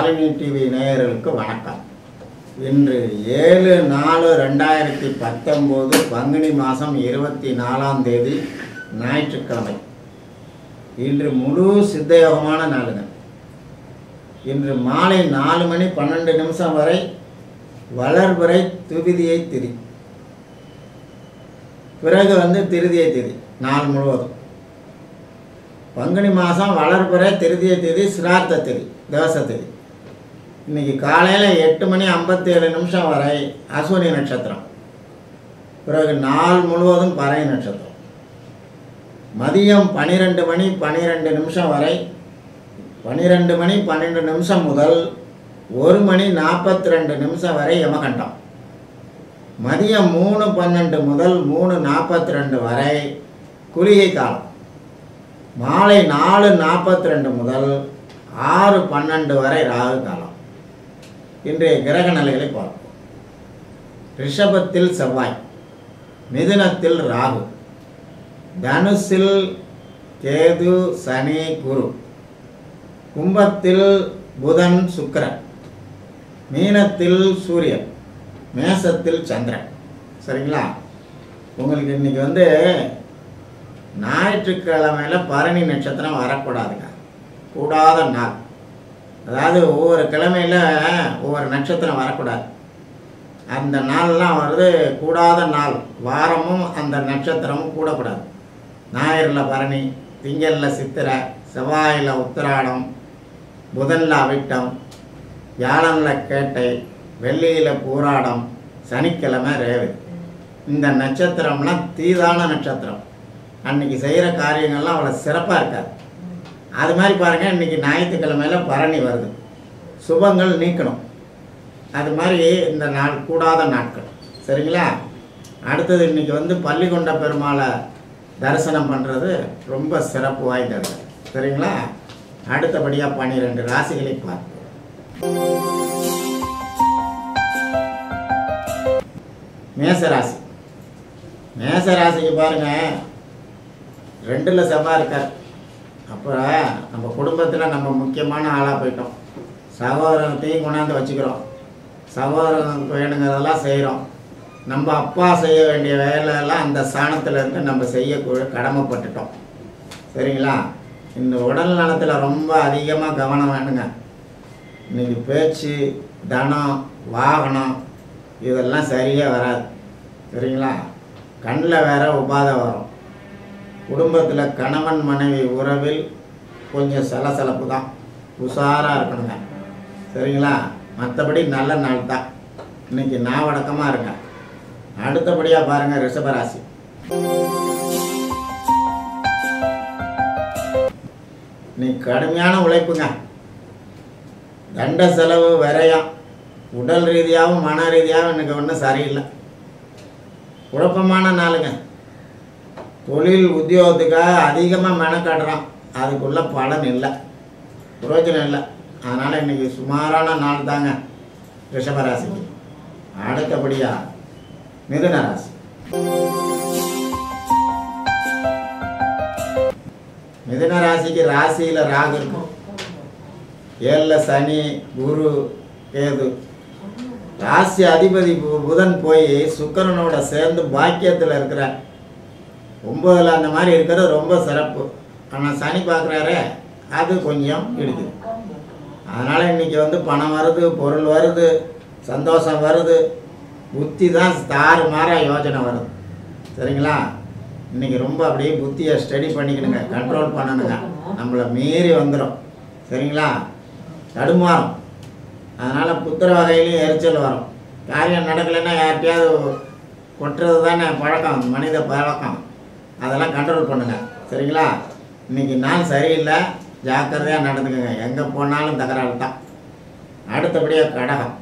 Shalini TV நேயர்களுக்கு வணக்கம். இன்று ஏழு நாலு ரெண்டாயிரத்தி பத்தொம்போது பங்குனி மாதம் இருபத்தி நாலாம் தேதி ஞாயிற்றுக்கிழமை. இன்று முழு சித்தயோகமான நாளுங்க. இன்று மாலை நாலு மணி பன்னெண்டு நிமிஷம் வரை வளர்வரை துவிதியை திரி பிறகு வந்து திருதியை திரி நாள் முழுவதும். பங்குனி மாதம் வளர்புற திருதிய தேதி சிரார்த்த தேதி தவச தேதி. இன்னைக்கு காலையில் எட்டு மணி ஐம்பத்தேழு நிமிஷம் வரை அஸ்வினி நட்சத்திரம். பிறகு நாள் முழுவதும் பறை நட்சத்திரம். மதியம் பன்னிரெண்டு மணி பன்னிரெண்டு நிமிஷம் வரை பன்னிரெண்டு மணி பன்னெண்டு நிமிஷம் முதல் ஒரு மணி நாற்பத்தி ரெண்டு நிமிஷம் வரை யமகண்டம். மதியம் மூணு பன்னெண்டு முதல் மூணு நாற்பத்தி ரெண்டு வரை குளிகை காலம். மாலை நாலு நாற்பத்தி ரெண்டு முதல் ஆறு பன்னெண்டு வரை ராகு காலம். இன்றைய கிரக நிலைகளை பார்ப்போம். ரிஷபத்தில் செவ்வாய் மிதுனத்தில் ராகு தனுசில் கேது சனி குரு கும்பத்தில் புதன் சுக்கிரன் மீனத்தில் சூரியன் மேசத்தில் சந்திரன். சரிங்களா? உங்களுக்கு இன்னைக்கு வந்து ஞாயிற்றுக்கிழமையில் பரணி நட்சத்திரம் வரக்கூடாதுங்க. கூடாத நாள். அதாவது ஒவ்வொரு கிழமையில ஒவ்வொரு நட்சத்திரம் வரக்கூடாது. அந்த நாள்லாம் வருது கூடாத நாள். வாரமும் அந்த நட்சத்திரமும் கூடக்கூடாது. ஞாயிறில் பரணி திங்களில் சித்திரை செவ்வாயில் உத்திராடம் புதனில் அவிட்டம் வியாழனில் கேட்டை வெள்ளியில் பூராடம் சனிக்கிழமை ரேவதி. இந்த நட்சத்திரம்லாம் தீதான நட்சத்திரம். அன்னைக்கு செய்கிற காரியங்கள்லாம் அவ்வளோ சிறப்பாக இருக்காது. அது மாதிரி பாருங்கள் இன்றைக்கி ஞாயிற்றுக்கிழமையில பரணி வருது. சுபங்கள் நீக்கணும். அது மாதிரி இந்த நாள் கூடாத நாட்கள். சரிங்களா? அடுத்தது இன்றைக்கி வந்து பள்ளிகொண்ட பெருமாளை தரிசனம் பண்ணுறது ரொம்ப சிறப்பு வாய்ந்தது. சரிங்களா? அடுத்தபடியாக பன்னிரெண்டு ராசிகளை பார்ப்போம். மேசராசி. மேசராசிக்கு பாருங்கள் ரெண்டில் செவ்வாய் இருக்கார். அப்புறம் நம்ம குடும்பத்தில் நம்ம முக்கியமான ஆளாக போயிட்டோம். சகோதரத்தையும் கொண்டாந்து வச்சுக்கிறோம். சகோதரனுக்கு வேணுங்கிறதெல்லாம் செய்கிறோம் நம்ம அப்பா செய்ய வேண்டிய வேலையெல்லாம் அந்த ஸ்தானத்தில் இருந்து நம்ம செய்ய கடமைப்பட்டுட்டோம். சரிங்களா? இந்த உடல் நலத்தில் ரொம்ப அதிகமாக கவனம் வேணுங்க. இன்றைக்கி பேச்சு தனம் வாகனம் இதெல்லாம் சரியாக வராது. சரிங்களா? கண்ணில் வேற உபாதை வரும். குடும்பத்தில் கணவன் மனைவி உறவில் கொஞ்சம் சலசலப்பு தான் உஷாராக இருக்கணுங்க. சரிங்களா? மற்றபடி நல்ல நாள் தான் இன்னைக்கு நாவடக்கமாக இருங்க அடுத்தபடியாக பாருங்கள் ரிஷபராசி. நீ கடுமையான உழைப்புங்க. தண்ட செலவு விரையும். உடல் ரீதியாகவும் மன ரீதியாகவும் எனக்கு ஒன்றும் சரியில்லை. குழப்பமான நாளுங்க. தொழில் உத்தியோகத்துக்காக அதிகமாக மெனக்காடுறான் அதுக்குள்ள பலன் இல்லை. பிரயோஜனம் இல்லை. அதனால் இன்றைக்கி சுமாரான நாள் தாங்க ரிஷபராசிக்கு அடுத்தபடியாக மிதுன ராசி. மிதுன ராசிக்கு ராசியில் ராகு இருக்கும். ஏழில் சனி குரு கேது. ராசி அதிபதி பு- புதன் போய் சுக்கரனோட சேர்ந்து பாக்கியத்தில் இருக்கிறேன் ஒம்பதில் அந்த மாதிரி இருக்கிறது ரொம்ப சிறப்பு. ஆனால் சனி பார்க்குறாரு அது கொஞ்சம் இருக்குது அதனால் இன்றைக்கி வந்து பணம் வருது பொருள் வருது சந்தோஷம் வருது. புத்தி தான் தாறு மாற யோஜனை வருது. சரிங்களா? இன்றைக்கி ரொம்ப அப்படியே புத்தியை ஸ்டடி பண்ணிக்கணுங்க கண்ட்ரோல் பண்ணணுங்க. நம்மளை மீறி வந்துடும் சரிங்களா? தடுமாறும். அதனால் புத்திர வகையிலையும் எரிச்சல் வரும். காரியம் நடக்கலைன்னா யார்கிட்டையாவது கொட்டுறது தானே பழக்கம் மனித பழக்கம். அதெல்லாம் கண்ட்ரோல் பண்ணுங்க. சரிங்களா? இன்னைக்கு நாள் சரியில்லை. ஜாக்கிரதையாக நடந்துக்கங்க. எங்கே போனாலும் தகராறு தான். அடுத்தபடியாக கடகம்.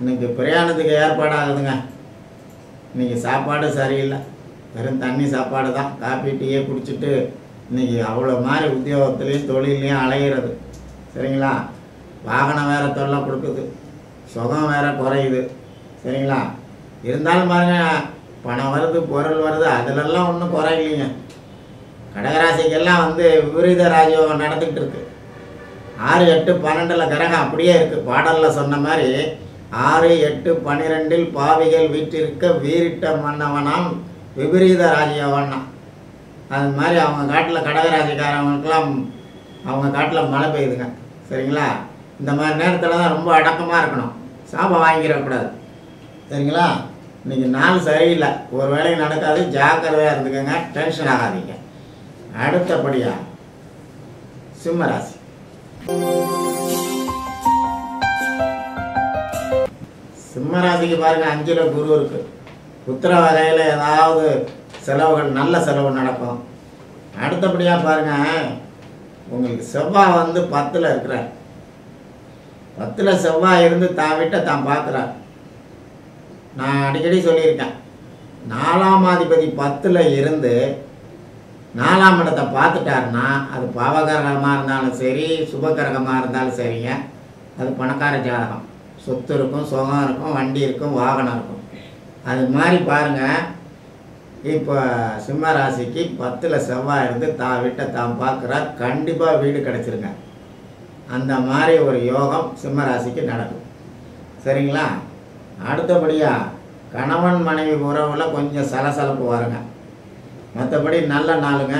இன்னைக்கு பிரயாணத்துக்கு ஏற்பாடாகுதுங்க இன்னைக்கு சாப்பாடு சரியில்லை. வெறும் தண்ணி சாப்பாடு தான். காப்பி டீயே குடிச்சிட்டு இன்னைக்கு அவ்வளோ மாதிரி உத்தியோகத்துலேயும் தொழிலையும் அலைகிறது சரிங்களா? வாகனம் வேறு தொல்லை கொடுக்குது. சுகம் வேறு குறையுது. சரிங்களா? இருந்தாலும் பாருங்கள் பணம் வருது பொருள் வருது அதிலெல்லாம் ஒன்றும் குறை இல்லைங்க. கடகராசிக்கெல்லாம் வந்து விபரீத ராஜயோகம் நடந்துக்கிட்டு இருக்கு. ஆறு எட்டு பன்னெண்டில் கிரகம் அப்படியே இருக்குது பாடலில் சொன்ன மாதிரி ஆறு எட்டு பன்னிரெண்டில் பாவிகள் வீட்டிற்க வீரிட்ட மன்னவனாம் விபரீத ராஜயோகம்னா. அது மாதிரி அவங்க காட்டில் கடகராசிக்காரவங்களுக்கெல்லாம் அவங்க காட்டில் மழை பெய்யுதுங்க. சரிங்களா? இந்த மாதிரி நேரத்தில் தான் ரொம்ப அடக்கமாக இருக்கணும். சாபம் வாங்கிடக்கூடாது. சரிங்களா? இன்றைக்கி நாள் சரியில்லை. ஒரு வேலையும் நடக்காது. ஜாக்கிரதையாக இருந்துக்கோங்க. டென்ஷன் ஆகாதீங்க. அடுத்தபடியாக சிம்மராசி சிம்மராசிக்கு பாருங்கள் அஞ்சில் குரு இருக்கு. உத்தர வகையில் ஏதாவது செலவுகள் நல்ல செலவு நடக்கும். அடுத்தபடியாக பாருங்கள் உங்களுக்கு செவ்வாய் வந்து பத்தில் இருக்கிறார். பத்தில் செவ்வாய் இருந்து தான் விட்ட தான் பார்க்குறார். நான் அடிக்கடி சொல்லியிருக்கேன். நாலாம் அதிபதி பத்தில் இருந்து நாலாம் இடத்தை பார்த்துட்டாருன்னா அது பாவகரகமாக இருந்தாலும் சரி சுபகரகமாக இருந்தாலும் சரிங்க. அது பணக்கார ஜாதகம். சொத்து இருக்கும் சுகம் இருக்கும் வண்டி இருக்கும் வாகனம் இருக்கும். அது மாதிரி பாருங்கள் இப்போ சிம்ம ராசிக்கு பத்தில் செவ்வாய் இருந்து தான் விட்ட தான் பார்க்குறா கண்டிப்பாக வீடு கிடச்சிருங்க. அந்த மாதிரி ஒரு யோகம் சிம்ம ராசிக்கு நடக்கும். சரிங்களா? அடுத்தபடியாக கணவன் மனைவி உறவில் கொஞ்சம் சலசலப்பு வருங்க மற்றபடி நல்ல நாளுங்க.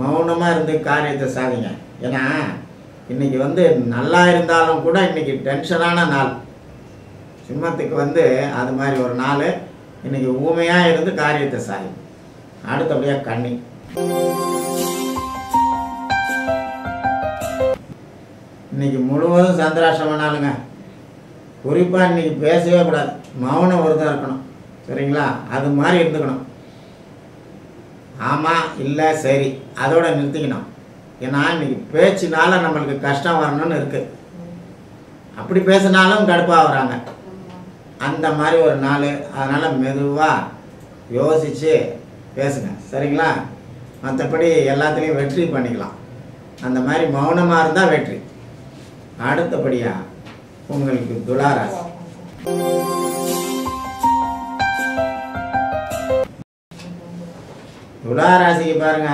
மௌனமாக இருந்து காரியத்தை சாதிங்க ஏன்னா இன்றைக்கி வந்து நல்லா இருந்தாலும் கூட இன்றைக்கி டென்ஷனான நாள். சிம்மத்துக்கு வந்து அது மாதிரி ஒரு நாள் இன்றைக்கி ஊமையாக இருந்து காரியத்தை சாதிங்க அடுத்தபடியாக கண்ணி. இன்னைக்கு முழுவதும் சந்திராஷ்டம நாளுங்க. குறிப்பாக இன்றைக்கி பேசவே கூடாது. மௌனம் விரதம் இருக்கணும். சரிங்களா? அது மாதிரி இருந்துக்கணும். ஆமாம் இல்லை சரி. அதோட நிறுத்திக்கணும். ஏன்னா இன்னைக்கு பேச்சினால நம்மளுக்கு கஷ்டம் வரணும்னு இருக்குது அப்படி பேசினாலும் கடுப்பாகிறாங்க அந்த மாதிரி ஒரு நாள். அதனால் மெதுவாக யோசித்து பேசுங்க. சரிங்களா? மற்றபடி எல்லாத்துலேயும் வெற்றி பண்ணிக்கலாம். அந்த மாதிரி மௌனமாக இருந்தால் வெற்றி. அடுத்தபடியாக உங்களுக்கு துளாராசி துளாராசிக்கு பாருங்க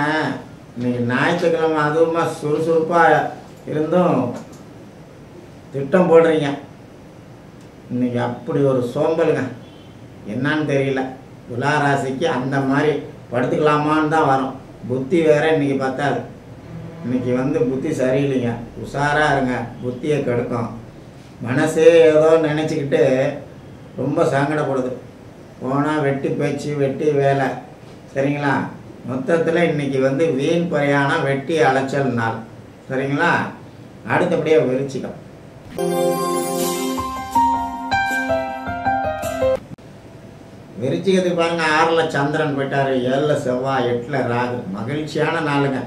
இன்னைக்கு ஞாயிற்றுக்கிழமை அதுவுமா சுறுசுறுப்பாக இருந்தும் திட்டம் போடுறீங்க. இன்னைக்கு அப்படி ஒரு சோம்பலுங்க. என்னன்னு தெரியல. துளாராசிக்கு அந்த மாதிரி படுத்துக்கலாமான்னு தான் வரும். புத்தி வேற இன்னைக்கு பத்தாது. இன்னைக்கு வந்து புத்தி சரியில்லைங்க. உஷாராக இருங்க. புத்தியை கெடுக்கும். மனசே ஏதோ நினச்சிக்கிட்டு ரொம்ப சங்கடப்படுது. போனால் வெட்டி பேச்சு வெட்டி வேலை. சரிங்களா? மொத்தத்தில் இன்னைக்கு வந்து வீண் பிரயாணம் வெட்டி அலைச்சல் நாள். சரிங்களா? அடுத்தபடியாக விரிச்சிக்கம் விரிச்சிக்கிறதுக்கு பாருங்க ஆறில் சந்திரன் போயிட்டார் ஏழில் செவ்வாய் எட்டில் ராகு. மகிழ்ச்சியான நாளுங்க.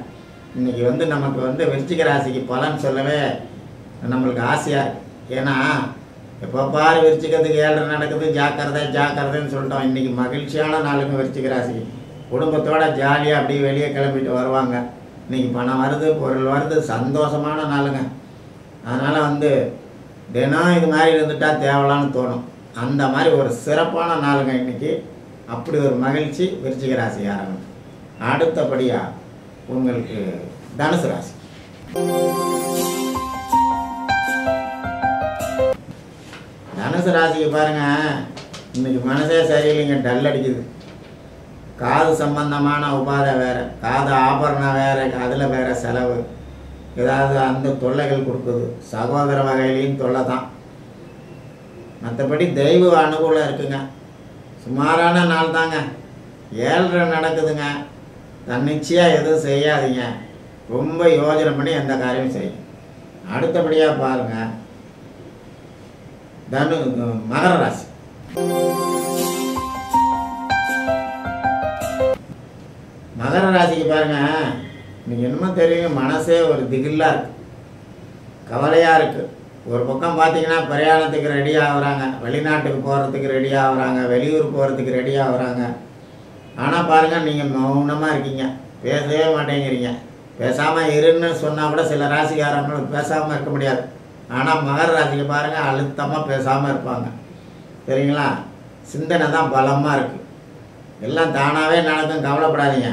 இன்னைக்கு வந்து நமக்கு வந்து விருச்சிக ராசிக்கு பலன் சொல்லவே நம்மளுக்கு ஆசையாக இருக்குது ஏன்னா எப்போ பாரு விரிச்சிக்கிறதுக்கு ஏழரை நடக்குது ஜாக்கிரதை ஜாக்கிரதைன்னு சொல்லிட்டோம். இன்னைக்கு மகிழ்ச்சியான நாளுங்க விருச்சிக குடும்பத்தோடு குடும்பத்தோட ஜாலியாக அப்படியே வெளியே கிளம்பிட்டு வருவாங்க. இன்றைக்கி பணம் வருது பொருள் வருது சந்தோஷமான நாளுங்க. அதனால் வந்து தினம் இது மாதிரி இருந்துட்டால் தேவலான்னு தோணும். அந்த மாதிரி ஒரு சிறப்பான நாளுங்க இன்னைக்கு. அப்படி ஒரு மகிழ்ச்சி விருச்சிக ராசிக்காரங்க அடுத்தபடியாக உங்களுக்கு தனுசு ராசி. தனுசு ராசிக்கு பாருங்க. இன்னைக்கு மனசே சரியில்லைங்க டல் அடிக்குது. காது சம்பந்தமான உபாதை வேற காது ஆபரணம் வேற அதில் வேற செலவு. ஏதாவது அந்த தொல்லைகள் கொடுக்குது. சகோதர வகையிலையும் தொல்லை தான் மற்றபடி தெய்வ அனுகூலம் இருக்குங்க. சுமாரான நாள் தாங்க. ஏழ்ரை நடக்குதுங்க. தன்னிச்சையாக எதுவும் செய்யாதீங்க. ரொம்ப யோஜனை பண்ணி எந்த காரியமும் செய்யும் அடுத்தபடியாக பாருங்கள் தனு మకర రాశి. மகர ராசிக்கு பாருங்க இன்னைக்கு என்னமோ தெரியும் மனசே ஒரு திகிலாக இருக்கு கவலையாக இருக்கு ஒரு பக்கம் பார்த்தீங்கன்னா பிரயாணத்துக்கு ரெடி ஆகுறாங்க வெளிநாட்டுக்கு போகிறதுக்கு ரெடி ஆகுறாங்க வெளியூர் போகிறதுக்கு ரெடி ஆகுறாங்க ஆனால் பாருங்கள் நீங்கள் மௌனமாக இருக்கீங்க பேசவே மாட்டேங்கிறீங்க பேசாமல் இருன்னு சொன்னால் கூட சில ராசிக்காரங்களும் பேசாமல் இருக்க முடியாது ஆனால் மகர பாருங்கள் அழுத்தமாக பேசாமல் இருப்பாங்க. சரிங்களா? சிந்தனை தான் பலமாக இருக்குது எல்லாம் தானாகவே நடக்கும்? கவலைப்படாதீங்க.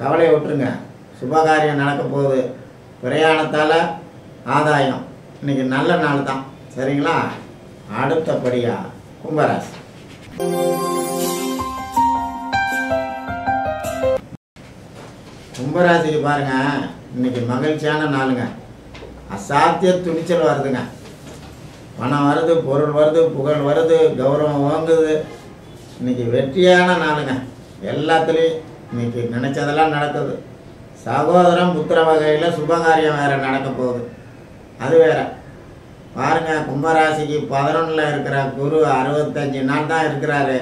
கவலையை விட்டுருங்க. சுபகாரியம் நடக்க போகுது. பிரயாணத்தால் ஆதாயம். இன்னைக்கு நல்ல நாள் தான். சரிங்களா? அடுத்தபடியாக கும்பராசி. கும்பராசிக்கு பாருங்கள் இன்னைக்கு மகிழ்ச்சியான நாளுங்க. அசாத்திய துணிச்சல் வருதுங்க. பணம் வருது பொருள் வருது புகழ் வருது கௌரவம் வாங்குது. இன்னைக்கு வெற்றியான நாளுங்க. எல்லாத்துலேயும் இன்னைக்கு நினச்சதெல்லாம் நடக்குது. சகோதரம் புத்திர வகையில் சுபகாரியம் வேறு நடக்க போகுது. அது வேற. பாருங்க கும்பராசிக்கு பதினொன்றில் இருக்கிற குரு அறுபத்தஞ்சு நாள் தான் இருக்கிறாரு.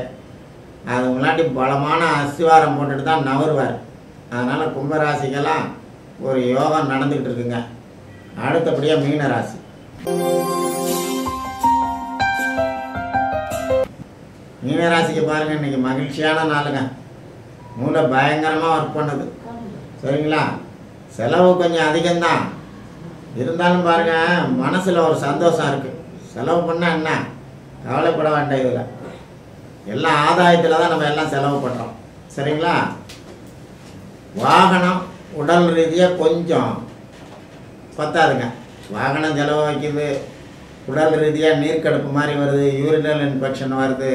அது முன்னாடி பலமான அஸ்திவாரம் போட்டுட்டு தான் நவருவார் அதனால் கும்பராசிக்கெல்லாம் ஒரு யோகம் நடந்துக்கிட்டு இருக்குங்க. அடுத்தபடியாக மீன ராசி. மீனராசிக்கு பாருங்க இன்னைக்கு மகிழ்ச்சியான நாளுங்க. மூளை பயங்கரமாக ஒர்க் பண்ணுது. சரிங்களா? செலவு கொஞ்சம் அதிகம்தான். இருந்தாலும் பாருங்க மனசில் ஒரு சந்தோஷம் இருக்கு. செலவு பண்ணால் என்ன? கவலைப்பட வேண்டாம் இதில். எல்லாம் ஆதாயத்தில் தான் நம்ம எல்லாம் செலவு பண்ணுறோம் சரிங்களா? வாகனம் உடல் ரீதியாக கொஞ்சம் பத்தாதுங்க. வாகனம் செலவு வைக்குது. உடல் ரீதியாக நீர்க்கடுப்பு மாதிரி வருது. யூரினல் இன்ஃபெக்ஷன் வருது.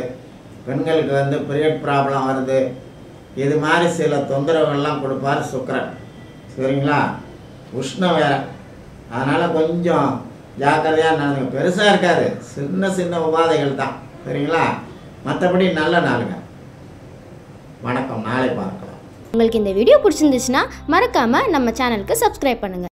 பெண்களுக்கு வந்து பீரியட் ப்ராப்ளம் வருது. இது மாதிரி சில தொந்தரவுகள்லாம் கொடுப்பார் சுக்கரன். சரிங்களா? உஷ்ணம் வேற. அதனால் கொஞ்சம் ஜாக்கிரதையாக நடந்துங்க. பெருசாக இருக்காது. சின்ன சின்ன உபாதைகள் தான். சரிங்களா? மற்றபடி நல்ல நாளுங்க. வணக்கம். நாளை பார்க்கலாம். உங்களுக்கு இந்த வீடியோ பிடிச்சிருந்துச்சுன்னா மறக்காமல் நம்ம சேனலுக்கு சப்ஸ்கிரைப் பண்ணுங்கள்